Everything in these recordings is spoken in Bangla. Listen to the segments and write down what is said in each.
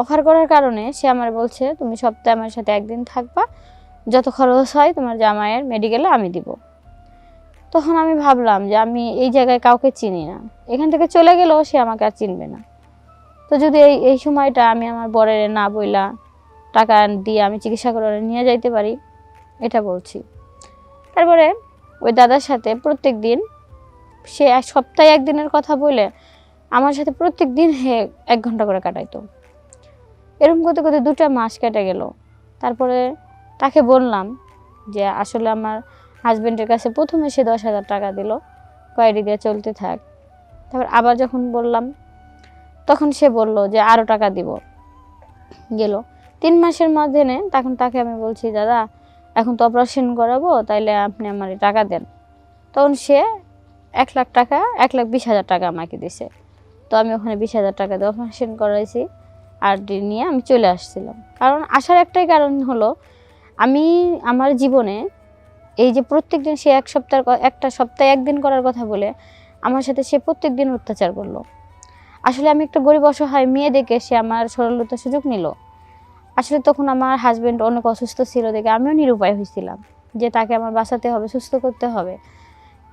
অফার করার কারণে সে আমার বলছে, তুমি সপ্তাহে আমার সাথে একদিন থাকবা। যত খরচ হয় তোমার জামাইয়ের মেডিকেলে আমি দিব। তখন আমি ভাবলাম যে আমি এই জায়গায় কাউকে চিনি না। এখান থেকে চলে গেলেও সে আমাকে আর চিনবে না। তো যদি এই এই সময়টা আমি আমার বরের না বইলা টাকা দিয়ে আমি চিকিৎসা করে নিয়ে যাইতে পারি, এটা বলছি। তারপরে ওই দাদার সাথে প্রত্যেক দিন সে এক সপ্তাহে একদিনের কথা বলে আমার সাথে প্রত্যেক দিন হে এক ঘণ্টা করে কাটাইতো। এরকম করতে করতে দুটা মাস কেটে গেল। তারপরে তাকে বললাম যে, আসলে আমার হাজবেন্ডের কাছে প্রথমে সে দশ হাজার টাকা দিল। কয়েডি দিয়ে চলতে থাক। তারপর আবার যখন বললাম, তখন সে বলল যে আরও টাকা দিব। গেল। তিন মাসের মধ্যে তখন তাকে আমি বলছি, দাদা, এখন তো অপারেশন করাবো, তাইলে আপনি আমার টাকা দেন। তখন সে এক লাখ টাকা, এক লাখ বিশ হাজার টাকা আমাকে দিছে। তো আমি ওখানে বিশ হাজার টাকা দিয়ে অপারেশন করাইছি। আর ডি নিয়ে আমি চলে আসছিলাম। কারণ আসার একটাই কারণ হলো, আমি আমার জীবনে এই যে প্রত্যেক দিন সে এক সপ্তাহ একটা সপ্তাহে একদিন করার কথা বলে আমার সাথে সে প্রত্যেক দিন অত্যাচার করল। আসলে আমি একটা গরিব অসহায় মেয়ে দেখে সে আমার সরলতার সুযোগ নিল। আসলে তখন আমার হাজব্যান্ড অনেক অসুস্থ ছিল দেখে আমিও নিরুপায় হয়েছিলাম যে তাকে আমার বাঁচাতে হবে, সুস্থ করতে হবে।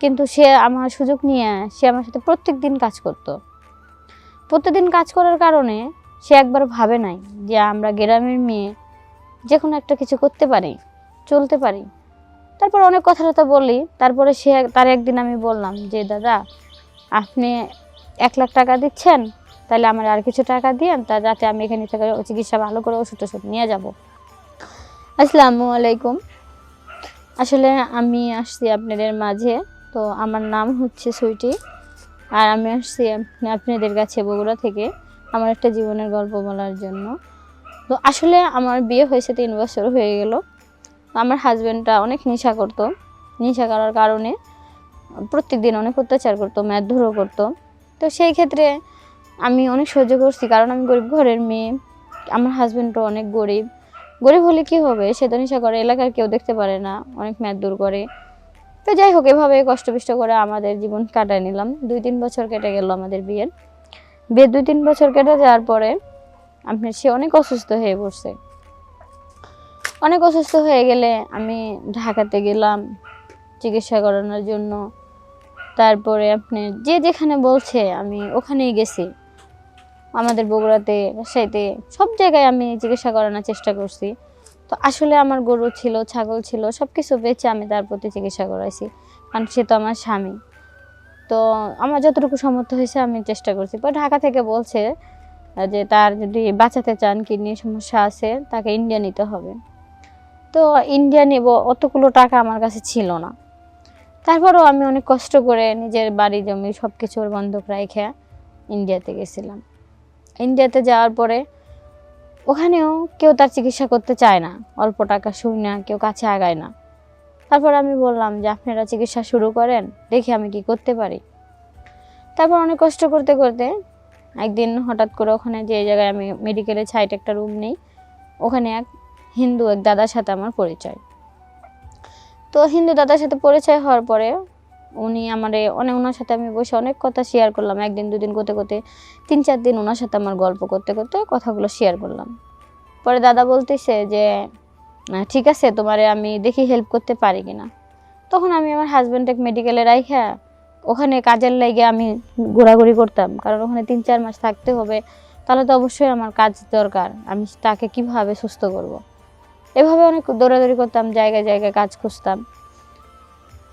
কিন্তু সে আমার সুযোগ নিয়ে সে আমার সাথে প্রত্যেক দিন কাজ করতো। প্রত্যেকদিন কাজ করার কারণে সে একবার ভাবে নাই যে আমরা গ্রামের মেয়ে যে কোনো একটা কিছু করতে পারি, চলতে পারি। তারপর অনেক কথা টথা বলি তারপরে সে তার একদিন আমি বললাম যে, দাদা, আপনি এক লাখ টাকা দিচ্ছেন, তাহলে আমার আর কিছু টাকা দিয়েন, তা যাতে আমি এখানে থেকে চিকিৎসা ভালো করে ওষুধ ওষুধ নিয়ে যাব। আসসালামু আলাইকুম। আসলে আমি আসছি আপনাদের মাঝে, তো আমার নাম হচ্ছে সুইটি, আর আমি আসছি আপনাদের কাছে বগুড়া থেকে। আমার একটা জীবনের গল্প বলার জন্য। তো আসলে আমার বিয়ে হয়েছে তিন বছর হয়ে গেল। আমার হাজব্যান্ডটা অনেক নেশা করতো। নেশা করার কারণে প্রত্যেক দিন অনেক অত্যাচার করতো ম্যাথধরও করতো। তো সেই ক্ষেত্রে আমি অনেক সহ্য করছি, কারণ আমি গরিব ঘরের মেয়ে। আমার হাজব্যান্ডও অনেক গরিব। গরিব হলে কি হবে? সে তো নেশা করে, এলাকার কেউ দেখতে পারে না, অনেক ম্যাথদূর করে। তো যাই হোক, এভাবে কষ্ট বিষ্ট করে আমাদের জীবন কাটায় নিলাম। দুই তিন বছর কেটে গেল আমাদের বিয়ের। বিয়ে দুই তিন বছর কেটে যাওয়ার পরে আপনার সে অনেক অসুস্থ হয়ে পড়ছে। অনেক অসুস্থ হয়ে গেলে আমি ঢাকাতে গেলাম চিকিৎসা করানোর জন্য। তারপরে আপনি যে যেখানে বলছে আমি ওখানেই গেছি। আমাদের বগুড়াতে, রাজশাহীতে সব জায়গায় আমি চিকিৎসা করানোর চেষ্টা করছি। তো আসলে আমার গরু ছিল, ছাগল ছিল সব কিছু বেচে আমি তার প্রতি চিকিৎসা করাইছি। কারণ সে তো আমার স্বামী। তো আমার যতটুকু সমর্থ হয়েছে আমি চেষ্টা করছি। পর ঢাকা থেকে বলছে যে তার যদি বাঁচাতে চান, কিডনির সমস্যা আছে, তাকে ইন্ডিয়া নিতে হবে। তো ইন্ডিয়া নেব, অতগুলো টাকা আমার কাছে ছিল না। তারপরেও আমি অনেক কষ্ট করে নিজের বাড়ি, জমি সব কিছুর বন্ধক রেখে ইন্ডিয়াতে গেছিলাম। ইন্ডিয়াতে যাওয়ার পরে ওখানেও কেউ তার চিকিৎসা করতে চায় না। অল্প টাকা শুই না, কেউ কাছে আগায় না। তারপর আমি বললাম যে, আপনারা চিকিৎসা শুরু করেন, দেখি আমি কি করতে পারি। তারপর অনেক কষ্ট করতে করতে একদিন হঠাৎ করে ওখানে যে জায়গায় আমি মেডিকেলের সাইড একটা রুম নেই, ওখানে এক হিন্দু এক দাদার সাথে আমার পরিচয়। তো হিন্দু দাদার সাথে পরিচয় হওয়ার পরে উনি আমারে অনেক ওনার সাথে আমি বসে অনেক কথা শেয়ার করলাম। একদিন, দুদিন করতে করতে তিন, চার দিন ওনার সাথে আমার গল্প করতে করতে কথাগুলো শেয়ার করলাম। পরে দাদা বলতেছে যে ঠিক আছে, তোমারে আমি দেখি হেল্প করতে পারি কিনা। তখন আমি আমার হাজব্যান্ডকে মেডিকেলে রাইখা, ওখানে কাজের লাগে আমি ঘোরাঘুরি করতাম, কারণ ওখানে তিন চার মাস থাকতে হবে। তাহলে তো অবশ্যই আমার কাজ দরকার, আমি তাকে কীভাবে সুস্থ করব। এভাবে অনেক দৌড়াদৌড়ি করতাম, জায়গায় জায়গায় কাজ খুঁজতাম।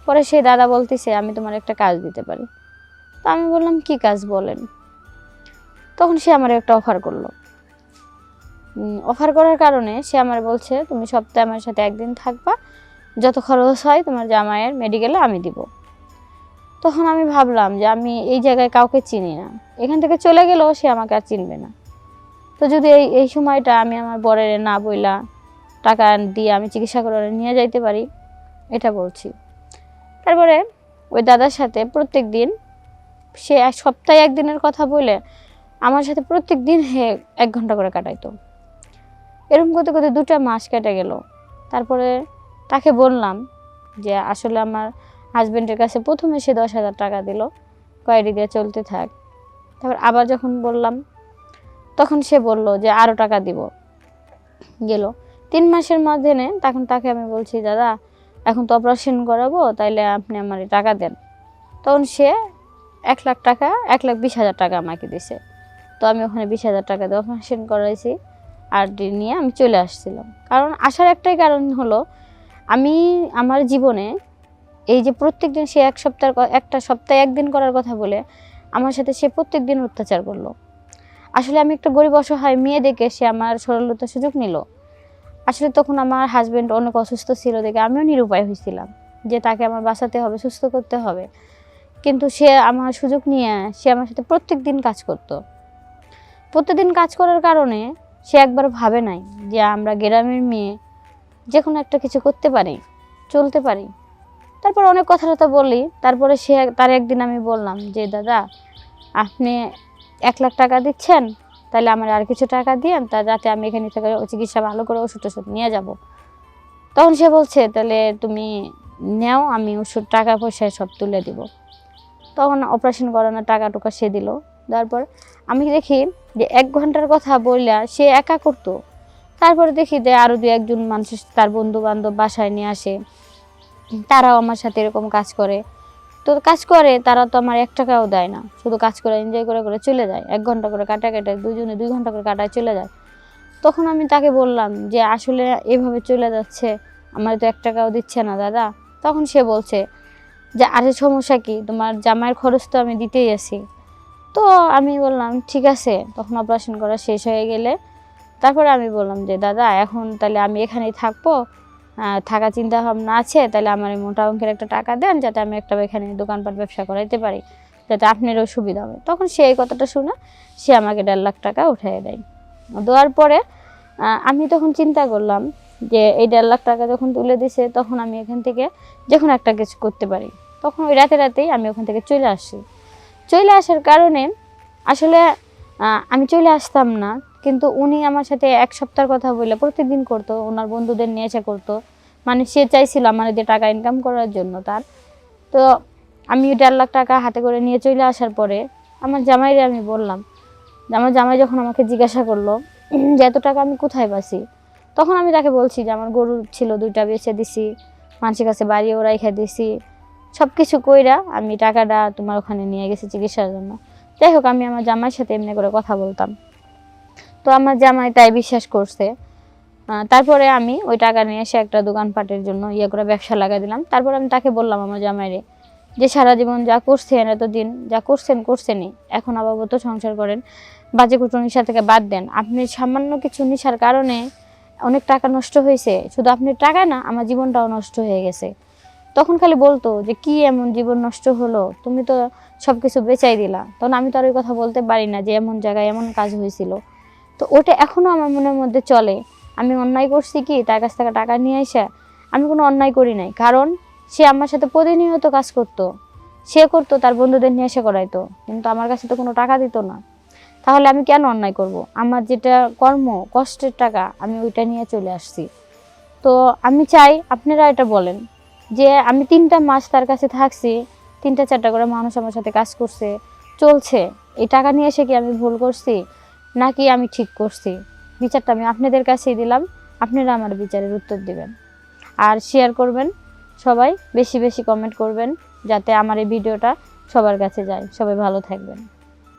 পরে সেই দাদা বলতেছে, আমি তোমার একটা কাজ দিতে পারি। তো আমি বললাম, কি কাজ বলেন? তখন সে আমার একটা অফার করল। অফার করার কারণে সে আমার বলছে, তুমি সপ্তাহে আমার সাথে একদিন থাকবা। যত খরচ হয় তোমার জামাইয়ের মেডিকেলে আমি দিব। তখন আমি ভাবলাম যে আমি এই জায়গায় কাউকে চিনি না। এখান থেকে চলে গেলেও সে আমাকে আর চিনবে না। তো যদি এই এই সময়টা আমি আমার বরের না বইলা টাকা দিয়ে আমি চিকিৎসা করে নিয়ে যাইতে পারি, এটা বলছি। তারপরে ওই দাদার সাথে প্রত্যেক দিন সে সপ্তাহে একদিনের কথা বলে আমার সাথে প্রত্যেক দিন হে এক ঘণ্টা করে কাটাইতো। এরকম করতে করতে দুটা মাস কেটে গেল। তারপরে তাকে বললাম যে, আসলে আমার হাজবেন্ডের কাছে প্রথমে সে দশ হাজার টাকা দিল। কয়েডি দিয়ে চলতে থাক। তারপর আবার যখন বললাম, তখন সে বলল যে আরও টাকা দিব। গেল। তিন মাসের মধ্যে তখন তাকে আমি বলছি, দাদা, এখন তো অপারেশন করাবো, তাইলে আপনি আমার টাকা দেন। তখন সে এক লাখ টাকা, এক লাখ বিশ হাজার টাকা আমাকে দিছে। তো আমি ওখানে বিশ হাজার টাকা দিয়ে অপারেশন করাইছি। আর ডি নিয়ে আমি চলে আসছিলাম। কারণ আসার একটাই কারণ হলো, আমি আমার জীবনে এই যে প্রত্যেক দিন সে এক সপ্তাহ একটা সপ্তাহে একদিন করার কথা বলে আমার সাথে সে প্রত্যেক দিন অত্যাচার করল। আসলে আমি একটা গরিব অসহায় মেয়ে দেখে সে আমার সরলতার সুযোগ নিল। আসলে তখন আমার হাজব্যান্ড অনেক অসুস্থ ছিল দেখে আমিও নিরুপায় হয়েছিলাম যে তাকে আমার বাঁচাতে হবে, সুস্থ করতে হবে। কিন্তু সে আমার সুযোগ নিয়ে সে আমার সাথে প্রত্যেক দিন কাজ করতো। প্রত্যেকদিন কাজ করার কারণে সে একবার ভাবে নাই যে আমরা গ্রামের মেয়ে যে কোনো একটা কিছু করতে পারি, চলতে পারি। তারপর অনেক কথা টথা বললি তারপরে সে তার একদিন আমি বললাম যে, দাদা, আপনি এক লাখ টাকা দিচ্ছেন, তাহলে আমার আর কিছু টাকা দিয়েন, তা যাতে আমি এখানে থেকে চিকিৎসা ভালো করে ওষুধ টষুধ নিয়ে যাব। তখন সে বলছে, তাহলে তুমি নেও, আমি ওষুধ, টাকা পয়সা সব তুলে দিব। তখন অপারেশন করানোর টাকা টুকা সে দিল। তারপর আমি দেখি যে এক ঘণ্টার কথা বললা সে একা করতো। তারপরে দেখি যে আরও দু একজন মানুষ তার বন্ধু বান্ধব বাসায় নিয়ে আসে। তারাও আমার সাথে এরকম কাজ করে। তো কাজ করে, তারা তো আমার এক টাকাও দেয় না। শুধু কাজ করে এনজয় করে করে চলে যায়। এক ঘণ্টা করে কাটা কাটায় দুজনে দুই ঘণ্টা করে কাটায় চলে যায়। তখন আমি তাকে বললাম যে, আসলে এভাবে চলে যাচ্ছে, আমার তো এক টাকাও দিচ্ছে না দাদা। তখন সে বলছে যে, আরে, সমস্যা কি? তোমার জামাইয়ের খরচ তো আমি দিতেই আছি তো আমি বললাম, ঠিক আছে। তখন অপারেশন করা শেষ হয়ে গেলে তারপরে আমি বললাম যে, দাদা, এখন তাহলে আমি এখানেই থাকব। থাকা চিন্তা ভাবনা আছে, তাহলে আমার এই মোটা অঙ্কের একটা টাকা দেন, যাতে আমি একটা এখানে দোকানপাট ব্যবসা করাইতে পারি, যাতে আপনারও সুবিধা হবে তখন সে এই কথাটা শুনে সে আমাকে দেড় লাখ টাকা উঠিয়ে দেয়। দেওয়ার পরে আমি তখন চিন্তা করলাম যে, এই দেড় লাখ টাকা যখন তুলে দিছে, তখন আমি এখান থেকে যখন একটা কিছু করতে পারি। তখন ওই রাতে রাতেই আমি ওখান থেকে চলে আসি। চলে আসার কারণে আসলে আমি চলে আসতাম না। কিন্তু উনি আমার সাথে এক সপ্তাহের কথা বলে প্রতিদিন করতো, ওনার বন্ধুদের নিয়ে এসে করতো। মানে সে চাইছিল আমার দিয়ে টাকা ইনকাম করার জন্য তার। তো আমি দেড় লাখ টাকা হাতে করে নিয়ে চলে আসার পরে আমার জামাইরে আমি বললাম, আমার জামাই যখন আমাকে জিজ্ঞাসা করল, যে এত টাকা আমি কোথায় পাচ্ছি? তখন আমি তাকে বলছি যে আমার গরু ছিল দুইটা বেচে দিছি মানুষের কাছে বাড়িও রাইখা দিছি। সব কিছু কইরা আমি টাকাটা তোমার ওখানে নিয়ে গেছি চিকিৎসার জন্য। যাই হোক, আমি আমার জামাইয়ের সাথে এমনি করে কথা বলতাম। তো আমার জামাই তাই বিশ্বাস করছে। তারপরে আমি ওই টাকা নিয়ে এসে একটা দোকানপাটের জন্য ইয়ে করে ব্যবসা লাগাই দিলাম। তারপর আমি তাকে বললাম আমার জামাইরে যে, সারা জীবন যা করছেন, এতদিন যা করছেন, করছেনই। এখন আপাতত সংসার করেন। বাজে কুটো নেশা থেকে বাদ দেন। আপনি সামান্য কিছু নেশার কারণে অনেক টাকা নষ্ট হয়েছে। শুধু আপনি টাকা না, আমার জীবনটাও নষ্ট হয়ে গেছে। তখন খালি বলতো যে, কি এমন জীবন নষ্ট হলো? তুমি তো সব কিছু বেচাই দিলা। তখন আমি তো আর ওই কথা বলতে পারি না যে, এমন জায়গায় এমন কাজ হয়েছিল। তো ওটা এখনও আমার মনের মধ্যে চলে। আমি অন্যায় করছি কি? তার কাছ থেকে টাকা নিয়ে এসে আমি কোনো অন্যায় করি নাই। কারণ সে আমার সাথে প্রতিনিয়ত কাজ করতো। সে করতো, তার বন্ধুদের নিয়ে এসে করাইতো। কিন্তু আমার কাছে তো কোনো টাকা দিত না। তাহলে আমি কেন অন্যায় করব? আমার যেটা কর্ম, কষ্টের টাকা, আমি ওইটা নিয়ে চলে আসছি। তো আমি চাই আপনারা এটা বলেন। যে আমি তিনটা মাস তার কাছে থাকছি, তিনটা চারটা করে মানুষ আমার সাথে কাজ করছে, চলছে। এই টাকা নিয়ে এসে কি আমি ভুল করছি? নাকি আমি ঠিক করছি? বিচারটা আমি আপনাদের কাছেই দিলাম, আপনারা আমার বিচারের উত্তর দিবেন। আর শেয়ার করবেন, সবাই বেশি বেশি কমেন্ট করবেন, যাতে আমার এই ভিডিওটা সবার কাছে যায়। সবাই ভালো থাকবেন।